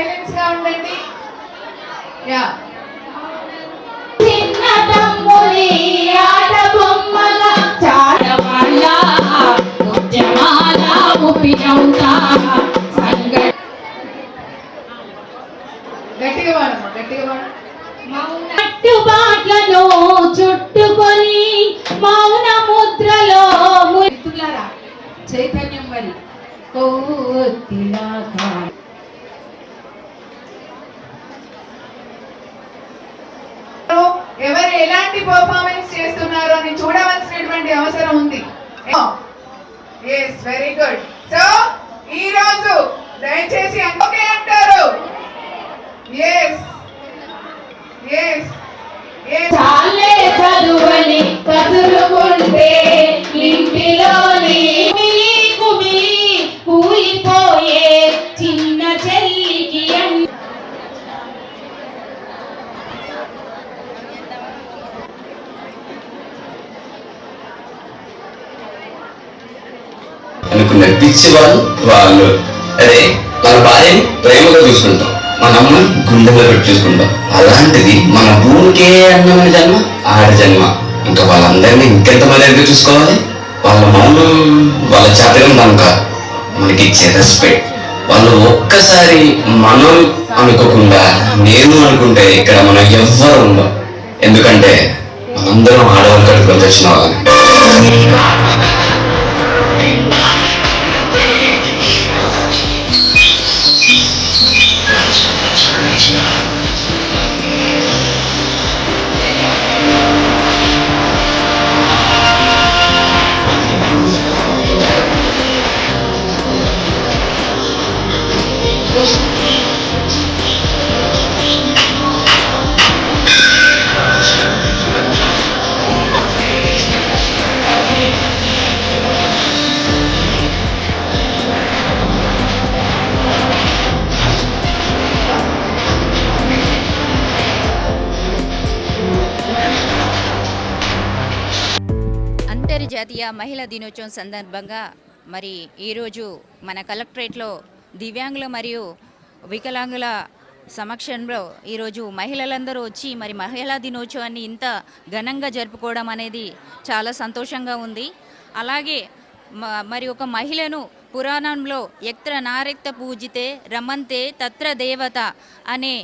సైలెన్స్గా ఉండండి. యా చిన్న తమ్ముని ఆట బొమ్మల చాడవాళ్ళ ఉద్యమాల సంగ గట్టిగా వాడమ్మా గట్టిగా వాడు కట్టుబాట్లను చుట్టుకొని మౌన ముద్రలో చైతన్యం మరి. కొవ్వొత్తిలాగా ఎలాంటి పర్ఫార్మెన్స్ చేస్తున్నారు అని చూడవలసినటువంటి అవసరం ఉంది. ఎస్ వెరీ గుడ్ సో ఈ రోజు దయచేసి ఓకే అంటారు? ఎస్ ఎస్ చాలే చదువని కసురుకుంటే అనుకున్న వాళ్ళు. వాళ్ళు అదే మన భార్యని ప్రేమగా చూసుకుంటాం. మన అమ్మని గుండెలో పెట్టి చూసుకుంటాం. అలాంటిది మన భూమికే అన్నమైన జన్మ ఆడ జన్మ. ఇంకా వాళ్ళందరినీ ఇంకెంత మర్యాదగా చూసుకోవాలి? వాళ్ళ మనం వాళ్ళ చేతనం కనుక మనకి ఇచ్చే రెస్పెక్ట్ వాళ్ళు ఒక్కసారి మనం అనుకోకుండా నేను అనుకుంటే ఇక్కడ మనం ఎవ్వరు ఉండం ఎందుకంటే మనందరం ఆడవాళ్ళు కట్టుకొని తెచ్చిన వాళ్ళని అంతర్జాతీయ మహిళా దినోత్సవం సందర్భంగా మరి ఈరోజు మన కలెక్టరేట్లో దివ్యాంగుల మరియు వికలాంగుల సమక్షంలో ఈరోజు మహిళలందరూ వచ్చి మరి మహిళా దినోత్సవాన్ని ఇంత ఘనంగా జరుపుకోవడం అనేది చాలా సంతోషంగా ఉంది. అలాగే మ- మరి ఒక మహిళను పురాణంలో ఎత్ర నారెక్త పూజితే రమంతే తత్ర దేవత అనే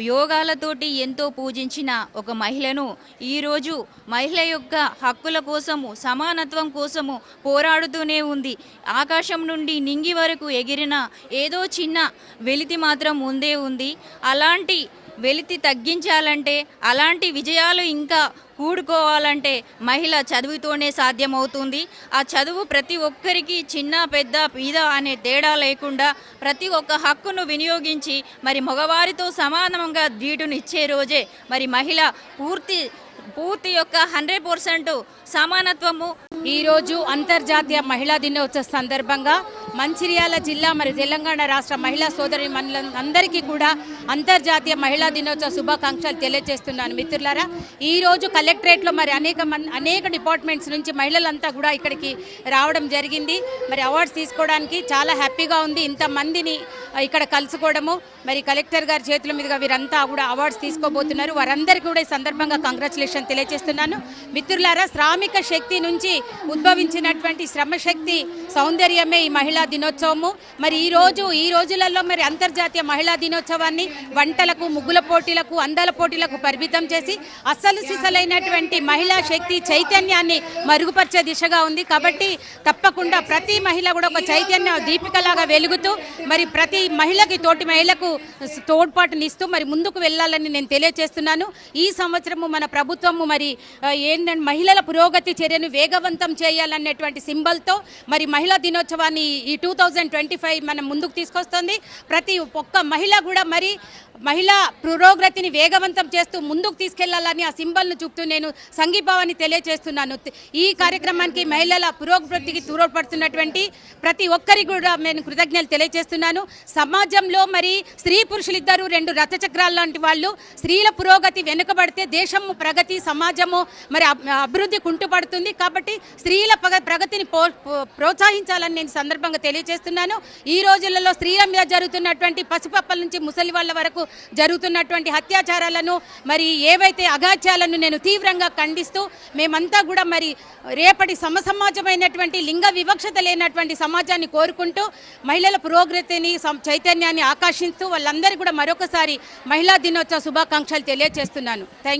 యోగాలతోటి ఎంతో పూజించిన ఒక మహిళను ఈరోజు మహిళ యొక్క హక్కుల కోసము సమానత్వం కోసము పోరాడుతూనే ఉంది. ఆకాశం నుండి నింగి వరకు ఎగిరిన ఏదో చిన్న వెలితి మాత్రం ఉందే ఉంది. అలాంటి వెలితి తగ్గించాలంటే అలాంటి విజయాలు ఇంకా కూడుకోవాలంటే మహిళ చదువుతోనే సాధ్యమవుతుంది. ఆ చదువు ప్రతి ఒక్కరికి చిన్న పెద్ద పీద అనే తేడా లేకుండా ప్రతి ఒక్క హక్కును వినియోగించి మరి మగవారితో సమానంగా ధీటునిచ్చే రోజే మరి మహిళ పూర్తి పూర్తి యొక్క హండ్రెడ్ పర్సెంట్ సమానత్వము. ఈరోజు అంతర్జాతీయ మహిళా దినోత్సవ సందర్భంగా మంచిర్యాల జిల్లా మరి తెలంగాణ రాష్ట్ర మహిళా సోదరి అందరికీ కూడా అంతర్జాతీయ మహిళా దినోత్సవ శుభాకాంక్షలు తెలియజేస్తున్నాను మిత్రులారా. ఈ రోజు కలెక్టరేట్లో మరి అనేక మన్ అనేక డిపార్ట్మెంట్స్ నుంచి మహిళలంతా కూడా ఇక్కడికి రావడం జరిగింది. మరి అవార్డ్స్ తీసుకోవడానికి చాలా హ్యాపీగా ఉంది. ఇంతమందిని ఇక్కడ కలుసుకోవడము. మరి కలెక్టర్ గారి చేతుల మీదుగా వీరంతా కూడా అవార్డ్స్ తీసుకోబోతున్నారు. వారందరికీ కూడా ఈ సందర్భంగా కంగ్రాచులేషన్ తెలియజేస్తున్నాను. మిత్రులారా శ్రామిక శక్తి నుంచి ఉద్భవించినటువంటి శ్రమశక్తి సౌందర్యమే ఈ మహిళా దినోత్సవము. మరి ఈ రోజు ఈ రోజులలో మరి అంతర్జాతీయ మహిళా దినోత్సవాన్ని వంటలకు ముగ్గుల పోటీలకు అందాల పోటీలకు పరిమితం చేసి అస్సలు సిసలైనటువంటి మహిళా శక్తి చైతన్యాన్ని మరుగుపరిచే దిశగా ఉంది. కాబట్టి తప్పకుండా ప్రతి మహిళ కూడా ఒక చైతన్య దీపికలాగా వెలుగుతూ మరి ప్రతి మహిళకి తోటి మహిళకు తోడ్పాటునిస్తూ మరి ముందుకు వెళ్ళాలని నేను తెలియజేస్తున్నాను ఈ సంవత్సరము మన ప్రభుత్వము మరి ఏంటంటే మహిళల పురోగతి చర్యను వేగవంతం చేయాలనేటువంటి సింబల్తో మరి మహిళా దినోత్సవాన్ని ఈ టూ ట్వంటీ ఫైవ్ మనం ముందుకు తీసుకొస్తుంది. ప్రతి ఒక్క మహిళ కూడా మరి మహిళా పురోగతిని వేగవంతం చేస్తూ ముందుకు తీసుకెళ్ళాలని ఆ సింబల్ను చూపుతూ నేను సంఘీభావాన్ని తెలియజేస్తున్నాను ఈ కార్యక్రమానికి మహిళల పురోగతికి తోడ్పడుతున్నటువంటి ప్రతి ఒక్కరికి కూడా నేను కృతజ్ఞతలు తెలియజేస్తున్నాను సమాజంలో మరి స్త్రీ పురుషులిద్దరూ రెండు రథచక్రాలు లాంటి వాళ్ళు స్త్రీల పురోగతి వెనుకబడితే దేశము ప్రగతి సమాజము మరి అబ్- అభివృద్ధి కుంటుపడుతుంది. కాబట్టి స్త్రీల ప్రగతిని ప్రోత్సహించాలని నేను సందర్భంగా తెలియజేస్తున్నాను. ఈ రోజులలో స్త్రీల మీద జరుగుతున్నటువంటి పసిపప్పల నుంచి ముసలి వాళ్ళ వరకు జరుగుతున్నటువంటి అత్యాచారాలను మరి ఏవైతే అగాత్యాలను నేను తీవ్రంగా ఖండిస్తూ మేమంతా కూడా మరి రేపటి సమసమాజమైనటువంటి లింగ వివక్షత లేనటువంటి సమాజాన్ని కోరుకుంటూ మహిళల పురోగతిని సం- చైతన్యాన్ని ఆకర్షిస్తూ వాళ్ళందరికీ కూడా మరొకసారి మహిళా దినోత్సవ శుభాకాంక్షలు తెలియజేస్తున్నాను థ్యాంక్